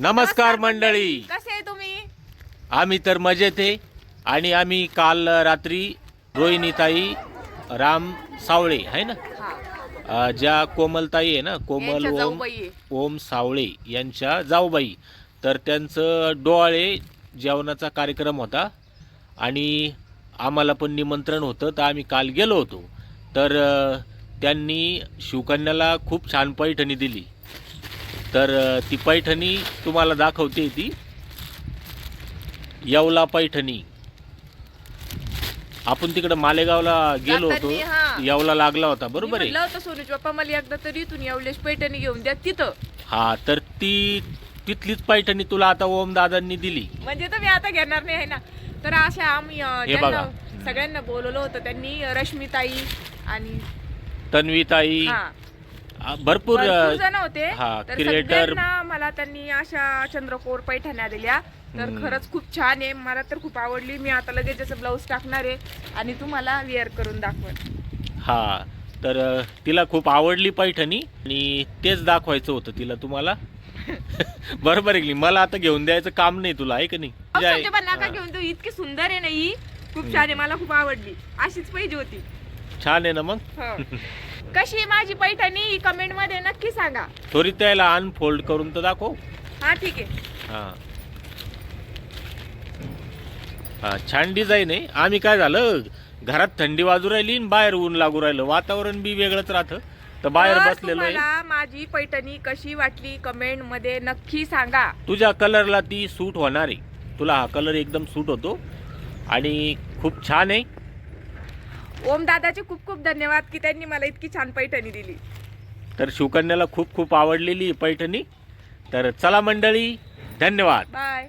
नमस्कार मंडळी. कसे तुम्ही? आम्ही तर मजेत आहे. आणि आम्ही काल रात्री रोहिणीताई राम सावळे आहे ना? हा. अ, ज्या कोमलताई आहे ना कोमल यांच्या ओम जाऊबाई आहे. ओम सावळे यांच्या जाऊबाई. तर त्यांचं डोहाळे जेवणाचा कार्यक्रम होता. आणि आम्हाला पण निमंत्रण होतं. तर आम्ही काल गेलो होतो. तर अ, त्यांनी शिवकन्याला खूप छान पैठणी दिली. तर ती पैठणी तुम्हाला दाखवते ती. येवला पैठणी. आपण तिकडं मालेगावला गेलो होतो. जातानी, हा. येवला लागला होता बरोबर आहे? होतं बाप्पा मला एकदा तरी इथून येवलेश पैठणी घेऊन द्या तिथं. हा तर ती तिथलीच पैठणी तुला आता ओम दादांनी दिली. म्हणजे तर मी आता घेणार नाही आहे ना? तर अशा आम्ही अं, हे ज्यांना बघा. सगळ्यांना बोलवलं होतं त्यांनी रश्मिताई आणि तन्वीताई हा. भरपूर जण होते. हा, तर. सगळ्यांना मला त्यांनी अशा चंद्रकोर पैठण्या दिल्या. तर. खरंच खूप छान आहे. मला तर खूप आवडली. मी आता लगेच त्याचं ब्लाऊज टाकणार आहे आणि तुम्हाला वेअर करून दाखवत हा तर अ, तिला खूप आवडली पैठणी आणि तेच दाखवायचं होतं तिला तुम्हाला. बरोबर आहे की नाही? मला आता घेऊन द्यायचं काम नाही तुला आहे का नाही? पण नका हा, घेऊन तू इतकी सुंदर आहे ना ही. खूप छान आहे. मला खूप आवडली. अशीच पाहिजे होती. छान आहे ना मग? हो. कशी आहे माझी पैठणी? ही कमेंटमध्ये नक्की सांगा. थोडी त्याला अनफोल्ड करून तर दाखव. हा ठीक आहे. हा. हा छान डिझाईन आहे. आम्ही काय झालं? घरात थंडी वाजू राहिली आणि बाहेर ऊन लागू राहिलं. वातावरण बी वेगळंच राहतं. तर बाहेर तर बसलेलो आहे. तुम्हाला माझी पैठणी कशी वाटली? कमेंटमध्ये नक्की सांगा. तुझ्या कलरला ती सूट होणार आहे. तुला हा कलर एकदम सूट होतो. आणि खूप छान आहे. ओम दादाचे खूप खूप धन्यवाद की त्यांनी मला इतकी छान पैठणी दिली. तर शिवकन्याला खूप खूप आवडलेली पैठणी. तर चला मंडळी धन्यवाद. बाय